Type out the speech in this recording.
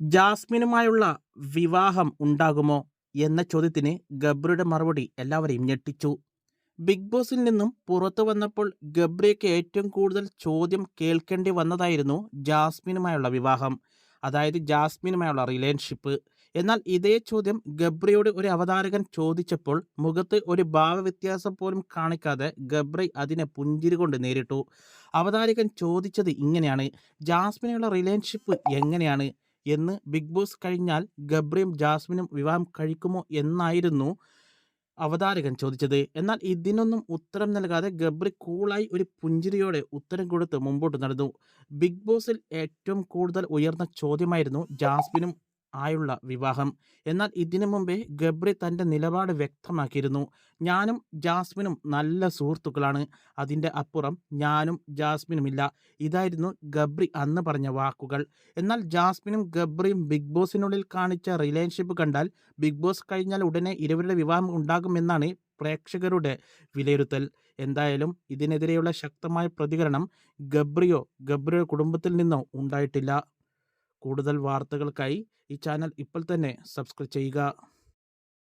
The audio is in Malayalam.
ജാസ്മിനുമായുള്ള വിവാഹം ഉണ്ടാകുമോ എന്ന ചോദ്യത്തിന് ഗബ്രിയുടെ മറുപടി എല്ലാവരെയും ഞെട്ടിച്ചു. ബിഗ് ബോസിൽ നിന്നും പുറത്തു വന്നപ്പോൾ ഗബ്രിയ്ക്ക് ഏറ്റവും കൂടുതൽ ചോദ്യം കേൾക്കേണ്ടി വന്നതായിരുന്നു ജാസ്മിനുമായുള്ള വിവാഹം അതായത് ജാസ്മിനുമായുള്ള റിലേഷൻഷിപ്പ്. എന്നാൽ ഇതേ ചോദ്യം ഗബ്രിയോട് ഒരു അവതാരകൻ ചോദിച്ചപ്പോൾ മുഖത്ത് ഒരു ഭാവവ്യത്യാസം പോലും കാണിക്കാതെ ഗബ്രി അതിനെ പുഞ്ചിരി കൊണ്ട് നേരിട്ടു. അവതാരകൻ ചോദിച്ചത് ഇങ്ങനെയാണ് ജാസ്മിനുള്ള റിലേഷൻഷിപ്പ് എങ്ങനെയാണ് എന്ന് ബിഗ് ബോസ് കഴിഞ്ഞാൽ ഗബ്രിയും ജാസ്മിനും വിവാഹം കഴിക്കുമോ എന്നായിരുന്നു അവതാരകൻ ചോദിച്ചത്. എന്നാൽ ഇതിനൊന്നും ഉത്തരം നൽകാതെ ഗബ്രി കൂളായി ഒരു പുഞ്ചിരിയോടെ ഉത്തരം കൊടുത്ത് മുമ്പോട്ട് നടന്നു. ബിഗ് ബോസിൽ ഏറ്റവും കൂടുതൽ ഉയർന്ന ചോദ്യമായിരുന്നു ജാസ്മിനും ആയുള്ള വിവാഹം. എന്നാൽ ഇതിനു മുമ്പേ ഗബ്രി തന്റെ നിലപാട് വ്യക്തമാക്കിയിരുന്നു. ഞാനും ജാസ്മിനും നല്ല സുഹൃത്തുക്കളാണ്. അതിന്റെ അപ്പുറം ഞാനും ജാസ്മിനുമില്ല. ഇതായിരുന്നു ഗബ്രി അന്ന് പറഞ്ഞ വാക്കുകൾ. എന്നാൽ ജാസ്മിനും ഗബ്രിയും ബിഗ് ബോസിനുള്ളിൽ കാണിച്ച റിലേഷൻഷിപ്പ് കണ്ടാൽ ബിഗ് ബോസ് കഴിഞ്ഞാൽ ഉടനെ ഇരുവരുടെ വിവാഹം ഉണ്ടാകുമെന്നാണ് പ്രേക്ഷകരുടെ വിലയിരുത്തൽ. എന്തായാലും ഇതിനെതിരെയുള്ള ശക്തമായ പ്രതികരണം ഗബ്രിയോ ഗബ്രിയുടെ കുടുംബത്തിൽ നിന്നോ ഉണ്ടായിട്ടില്ല. കൂടുതൽ വാർത്തകൾക്കായി ഈ ചാനൽ ഇപ്പോൾ തന്നെ സബ്സ്ക്രൈബ് ചെയ്യുക.